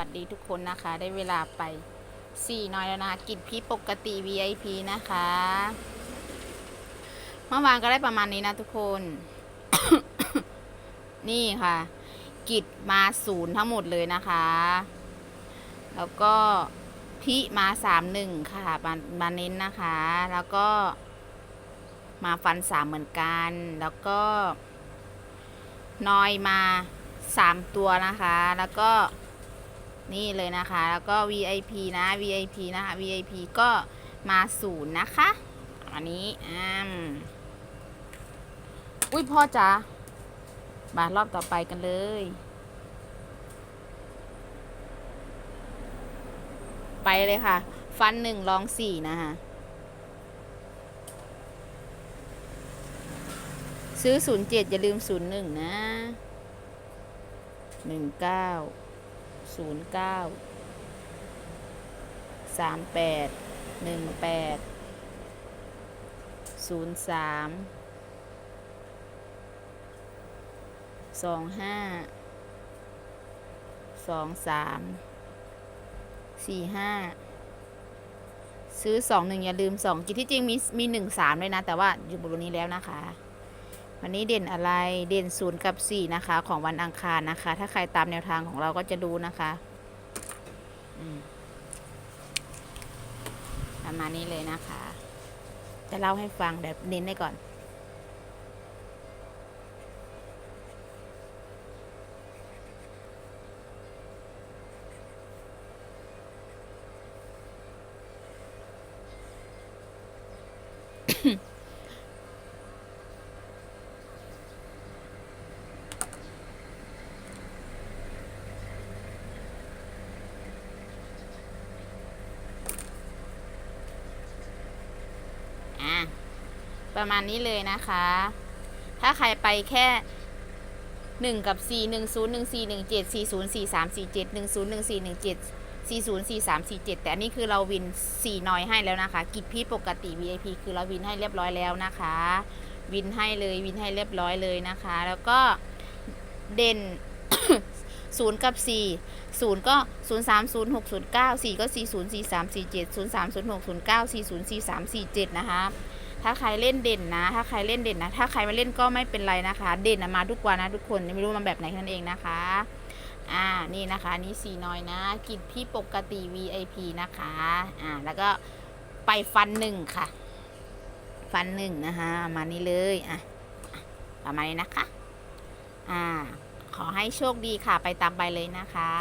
วัสดีทุกคนนะคะ ได้เวลาไปสี่น้อยแล้วนะคะกิจพี่ปกติ VIP นะคะ เมื่อวานก็ได้ประมาณนี้นะทุกคน นี่ค่ะ กิจมาศูนย์ทั้งหมดเลยนะคะ แล้วก็พี่มาสามหนึ่งค่ะมามาเน้นนะคะ แล้วก็มาฟันสามเหมือนกัน แล้วก็นอยมาสามตัวนะคะ แล้วก็ นี่เลยนะคะ แล้วก็ VIP นะ VIP นะคะ VIP ก็มาศูนย์นะคะ อันนี้อ่ามอุ้ยพ่อจ๋ามารอบต่อไปกันเลย ไปเลยค่ะ ฟันหนึ่งลองสี่นะคะซื้อศูนย์เจ็ดอย่าลืมศูนย์หนึ่งนะหนึ่งเก้า ศูนย์เก้าสามแปดหนึ่งแปดศูนย์สามสองห้าสองสามสี่ห้าซื้อสองหนึ่งอย่าลืมสองกิจที่จริงมีมีหนึ่งสามเลยนะ แต่ว่าอยู่บนนี้แล้วนะคะ วันนี้เด่นอะไรเด่นศูนย์กับสี่นะคะ ของวันอังคารนะคะ ถ้าใครตามแนวทางของเราก็จะดูนะคะมประมาณนี้เลยนะคะ จะเล่าให้ฟังเดี๋ยวเน้นได้ก่อนอะ ประมาณนี้เลยนะคะ ถ้าใครไปแค่หนึ่งกับสี่หนึ่งศูนย์หนึ่งสี่หนึ่งเจ็ดสี่ศูนย์สี่สามสี่เจ็ดหนึ่งศูนย์หนึ่งสี่หนึ่งเจ็ดสี่ศูนย์สี่สามสี่เจ็ดแต่อันนี้คือเราวินสี่น้อยให้แล้วนะคะ กิจพี่ปกติ VIP คือเราวินให้เรียบร้อยแล้วนะคะ วินให้เลยวินให้เรียบร้อยเลยนะคะ แล้วก็เด่นศูนย์กับสี่ศูนย์ก็ศูนย์สามศูนย์หกศูนย์เก้าสี่ก็สี่ศูนย์สี่สามสี่เจ็ดศูนย์สามศูนย์หกศูนย์เก้าสี่ศูนย์สี่สามสี่เจ็ดนะคะ ถ้าใครเล่นเด่นนะ ถ้าใครเล่นเด่นนะ ถ้าใครไม่เล่นก็ไม่เป็นไรนะคะ เด่นนะมาทุกวันนะทุกคนไม่รู้มาแบบไหนนั้นเองนะคะ อ่า นี่นะคะนี่สีน้อยนะกินพี่ปกติ VIP นะคะ อ่า แล้วก็ไปฟันหนึ่งค่ะ ฟันหนึ่งนะคะ มานี่เลยอะอะ ประมาณนี้นะคะ อ่า ขอให้โชคดีค่ะ ไปตามไปเลยนะคะ